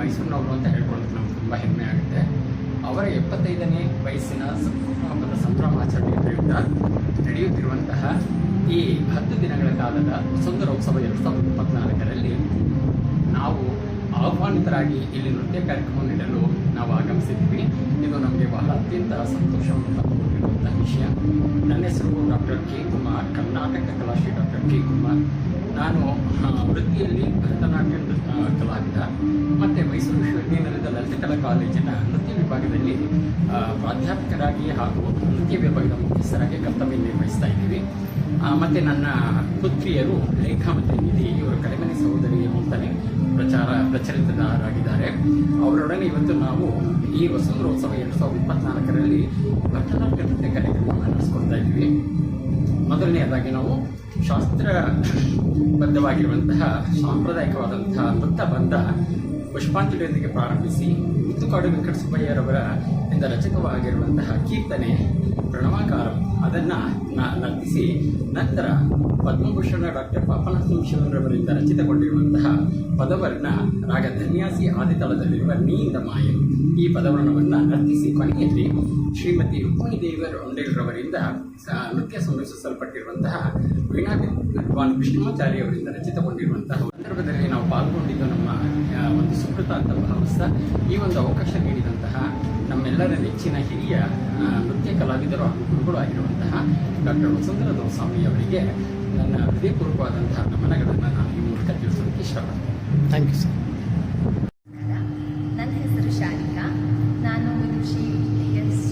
ಮೈಸೂರಿನವರು ಅಂತ ಹೇಳ್ಕೊಳ್ಳೋದು ನಮ್ಗೆ ತುಂಬ ಹೆಮ್ಮೆ ಆಗುತ್ತೆ. ಅವರ ಎಪ್ಪತ್ತೈದನೇ ವಯಸ್ಸಿನ ಸಂಭ್ರಮದ ಸಂಭ್ರಮಾಚರಣೆ ಪ್ರಯುಕ್ತ ನಡೆಯುತ್ತಿರುವಂತಹ ಈ ಹತ್ತು ದಿನಗಳ ಕಾಲದ ಸುಂದರ ಉತ್ಸವ ಎರಡು ಸಾವಿರದ ಇಪ್ಪತ್ನಾಲ್ಕರಲ್ಲಿ ನಾವು ಆಹ್ವಾನಿತರಾಗಿ ಇಲ್ಲಿ ನೃತ್ಯ ಕಾರ್ಯಕ್ರಮ ನೀಡಲು ನಾವು ಆಗಮಿಸಿದ್ದೀವಿ. ಇದು ನಮಗೆ ಬಹಳ ಅತ್ಯಂತ ಸಂತೋಷವನ್ನು ತಂದುಕೊಟ್ಟಿರುವಂತಹ ವಿಷಯ. ನನ್ನ ಹೆಸರು doctor K Kumar, Karnataka Kalashri doctor K Kumar. ನಾನು ವೃತ್ತಿಯಲ್ಲಿ ಭರತನಾಟ್ಯ ಕಲಾವಿದ. ಮತ್ತು ಮೈಸೂರು ವಿಶ್ವವಿದ್ಯಾನಿಲಯದ ಲಲಿತಕಲಾ ಕಾಲೇಜಿನ ನೃತ್ಯ ವಿಭಾಗದಲ್ಲಿ ಪ್ರಾಧ್ಯಾಪಕರಾಗಿ ಹಾಗೂ ನೃತ್ಯ ವಿಭಾಗದ ಮುಖ್ಯಸ್ಥರಾಗಿ ಕರ್ತವ್ಯ ನಿರ್ವಹಿಸ್ತಾ ಇದ್ದೀವಿ. ಮತ್ತು ನನ್ನ ಪುತ್ರಿಯರು ರೇಖಾ ಮತ್ತು ನಿಧಿ, ಇವರು ಕಡೆಮನೆ ಸಹೋದರಿ ಅಂತಲೇ ಪ್ರಚಾರ, ಪ್ರಚಲಿತರಾಗಿದ್ದಾರೆ. ಅವರೊಡನೆ ಇವತ್ತು ನಾವು ಈ ವಸಂತೋತ್ಸವ ಎರಡು ಸಾವಿರದ ಇಪ್ಪತ್ನಾಲ್ಕರಲ್ಲಿ ಭರತನಾಟ್ಯ ನೃತ್ಯ ಕಾರ್ಯಕ್ರಮವನ್ನು ನಡೆಸ್ಕೊಳ್ತಾ ಇದ್ದೀವಿ. ಮೊದಲನೆಯದಾಗಿ ನಾವು ಶಾಸ್ತ್ರಬದ್ಧವಾಗಿರುವಂತಹ ಸಾಂಪ್ರದಾಯಿಕವಾದಂತಹ ನೃತ್ಯ ಬಂದ ಪುಷ್ಪಾಂಜಲಿಯೊಂದಿಗೆ ಪ್ರಾರಂಭಿಸಿ ಮುತ್ತುಕಾಡು ವೆಂಕಟಸುಬ್ಬಯ್ಯರವರ ಇಂದ ರಚಿತವಾಗಿರುವಂತಹ ಕೀರ್ತನೆ ಪ್ರಣವಾಕಾರ. ಅದನ್ನು ನರ್ತಿಸಿ ನಂತರ ಪದ್ಮಭೂಷಣ ಡಾಕ್ಟರ್ ಪಾಪನಾಥ ಶಿವರವರಿಂದ ರಚಿತಗೊಂಡಿರುವಂತಹ ಪದವರ್ಣ ರಾಗ ಧನ್ಯಾಸಿ ಆದಿತಾಳದಲ್ಲಿರುವ ನೀಂದ ಮಾಯ. ಈ ಪದವರ್ಣವನ್ನು ನರ್ತಿಸಿ ಕೊನೆಯಲ್ಲಿ ಶ್ರೀಮತಿ ರುಕ್ಮಿಣಿ ದೇವರ ನೃತ್ಯ ಸಂರಕ್ಷಿಸಲ್ಪಟ್ಟಿರುವಂತಹ ವೀಣಾ ವಿದ್ವಾನ್ ಕೃಷ್ಣಮಾಚಾರ್ಯ ಅವರಿಂದ ರಚಿತಗೊಂಡಿರುವಂತಹ ಸಂದರ್ಭದಲ್ಲಿ ನಾವು ಪಾಲ್ಗೊಂಡಿದ್ದು ನಮ್ಮ ಅಧಿಕೃತ ಅಂತ ಭಾವಿಸ್ತಾ ಈ ಒಂದು ಅವಕಾಶ ನೀಡಿದಂತಹ ನಮ್ಮೆಲ್ಲರ ನೆಚ್ಚಿನ ಹಿರಿಯ ನೃತ್ಯ ಕಲಾವಿದರು ಹಾಗೂ ಗುರುಗಳು ಆಗಿರುವಂತಹ ಡಾಕ್ಟರ್ ವಸುಂಧರ ದೋಸ್ವಾಮಿ ಅವರಿಗೆ ನನ್ನ ಹೃದಯಪೂರ್ವಕವಾದಂತಹ ನಮನಗಳನ್ನು ನಾನು ಈ ಮೂಲಕ ತಿಳಿಸೋದಕ್ಕೆ ಇಷ್ಟಪಡ್ತೇನೆ. ಥ್ಯಾಂಕ್ ಯು ಸರ್ ನನ್ನ ಹೆಸರು ಶಾಲಿಕಾ. ನಾನು ಶ್ರೀ ಎಸ್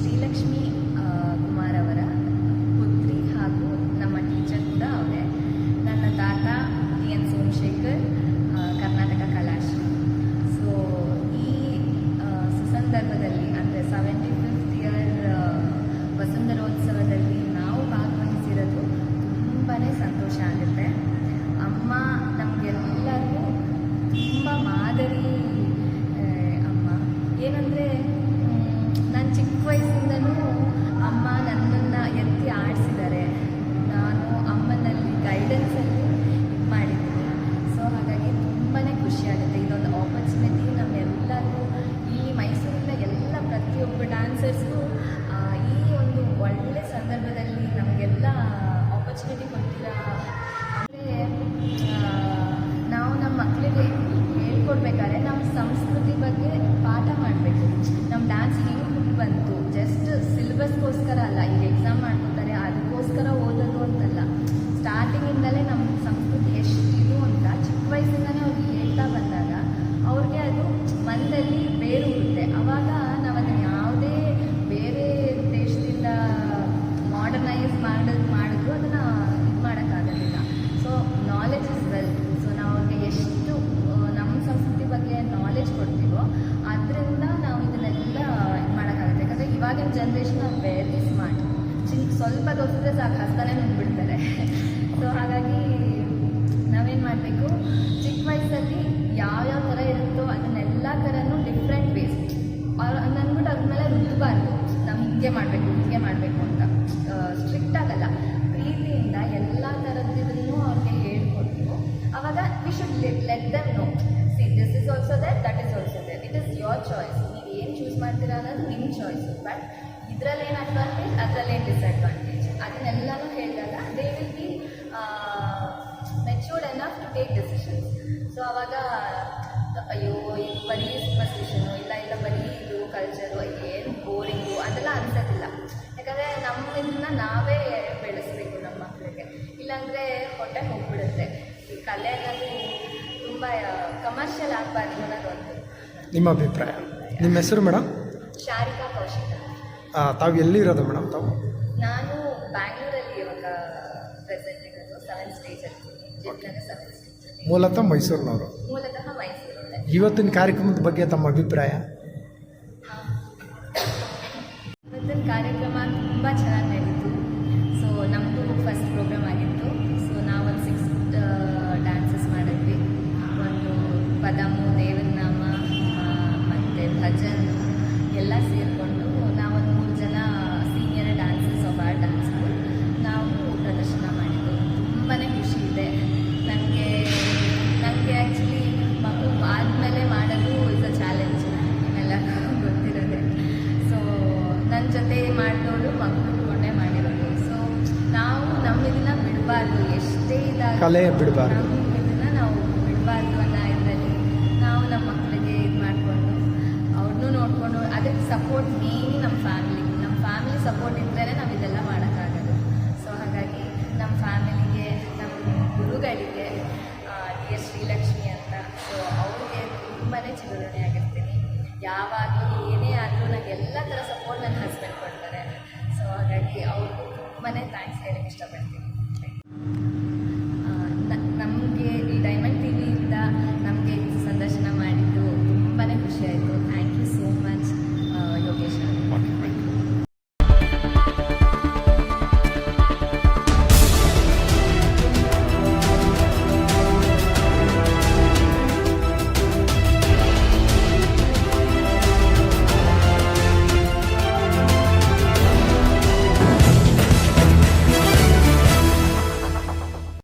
ಇವಾಗಿನ ಜನ್ರೇಷನ್ ವೆರಿ ಸ್ಮಾರ್ಟ್ ಚಿಕ್ಕ ಸ್ವಲ್ಪ ಗೊತ್ತಿದ್ರೆ ಸಾಕು ಹಸ್ತಾನೆ ಬಿಡ್ತಾರೆ ಸೊ ಹಾಗಾಗಿ ನಾವೇನು ಮಾಡಬೇಕು? ಚಿಕ್ಕ ವಯಸ್ಸಲ್ಲಿ ಯಾವ್ಯಾವ ಥರ ಇರುತ್ತೋ ಅದನ್ನೆಲ್ಲ ಥರನೂ ಡಿಫ್ರೆಂಟ್ ವೇಸ್ ಅವ್ರು ಅಂದ್ಬಿಟ್ಟು ಅದ್ರ ಮೇಲೆ ರುಬ್ಬಾರ್ದು ನಾವು ಹಿಂಗೆ ಮಾಡಬೇಕು ಹಿಂಗೆ ಮಾಡಬೇಕು ಅಂತ. ಸ್ಟ್ರಿಕ್ಟ್ ಆಗಲ್ಲ. ಪ್ರೀತಿಯಿಂದ ಎಲ್ಲ ಥರದ್ದಿದ್ರೂ ಅವ್ರಿಗೆ ಹೇಳ್ಕೊಡ್ತೀವೋ ಅವಾಗ we should let them know see this is also that that is also that it is your choice ಮಾಡ್ತೀರಾ ಅನ್ನೋದು ನಿಮ್ಮ ಚಾಯ್ಸ್ ಬಟ್ ಇದರಲ್ಲಿ ಏನು ಅಡ್ವಾಂಟೇಜ್ ಅದರಲ್ಲಿ ಏನು ಡಿಸ್ಅಡ್ವಾಂಟೇಜ್ ಅದನ್ನೆಲ್ಲನೂ ಹೇಳಿದಾಗ they will be matured enough to take decisions so ಅವಾಗ, ಅಯ್ಯೋ, ಇದು ಬರೀ ಸೂಪರ್ಸ್ಟಿಷನು ಇಲ್ಲ ಇಲ್ಲ, ಬರೀ ಇದು ಕಲ್ಚರು ಏನು ಬೋರಿಂಗು ಅದೆಲ್ಲ ಅನ್ಸೋದಿಲ್ಲ. ಯಾಕಂದರೆ ನಮ್ಮಿಂದ ನಾವೇ ಬೆಳೆಸಬೇಕು ನಮ್ಮ ಮಕ್ಕಳಿಗೆ ಇಲ್ಲಾಂದರೆ ಹೊಟ್ಟೆ ಹೋಗ್ಬಿಡುತ್ತೆ. ಈ ಕಲೆ ಅನ್ನೋದು ತುಂಬ ಕಮರ್ಷಿಯಲ್ ಆಗಬಾರ್ದು ಅನ್ನೋದು ಒಂದು. ನಿಮ್ಮ ಅಭಿಪ್ರಾಯ? ನಿಮ್ಮ ಹೆಸರು ಮೇಡಮ್? ಶಾರಿಕಾ ಕೌಶಿಕ. ತಾವು ಎಲ್ಲಿರೋದು ಮೇಡಮ್ ತಾವು? ನಾನು ಬ್ಯಾಂಗ್ಳೂರಲ್ಲಿ ಇವಾಗ ಪ್ರೆಸೆಂಟ್ ಇರೋದು ಸೆವೆನ್ ಸ್ಟೇಜಲ್ಲಿ ಜಿಮ್ನಾಗ ಸೆವೆನ್ ಮೂಲತಃ ಮೈಸೂರಿನವರು. ಮೂಲತಃ ಮೈಸೂರಲ್ಲೇ. ಇವತ್ತಿನ ಕಾರ್ಯಕ್ರಮದ ಬಗ್ಗೆ ತಮ್ಮ ಅಭಿಪ್ರಾಯ? ಇವತ್ತಿನ ಕಾರ್ಯಕ್ರಮ ತುಂಬ ಚೆನ್ನಾಗಿ ನಡೀತು. ಸೊ ನಮ್ಮದು ಫಸ್ಟ್ ಪ್ರೋಗ್ರಾಮ್ ಆಗಿತ್ತು. ಸೊ ನಾವೊಂದು ಸಿಕ್ಸ್ ಡ್ಯಾನ್ಸಸ್ ಮಾಡಿದ್ವಿ. ಒಂದು ಪದಮು ಕಲೆ ಬಿಡ್ಬಾರ್ದು. ನಾವು ಬಿಡಬಾರ್ದು ಅನ್ನೋ ಇದರಲ್ಲಿ ನಾವು ನಮ್ಮ ಮಕ್ಕಳಿಗೆ ಇದು ಮಾಡಿಕೊಂಡು ಅವ್ರನ್ನೂ ನೋಡಿಕೊಂಡು ಅದಕ್ಕೆ ಸಪೋರ್ಟ್ ಮೇನ್ ನಮ್ಮ ಫ್ಯಾಮಿಲಿ ನಮ್ಮ ಫ್ಯಾಮಿಲಿ ಸಪೋರ್ಟ್ ಇದ್ದರೆ ನಾವು ಇದೆಲ್ಲ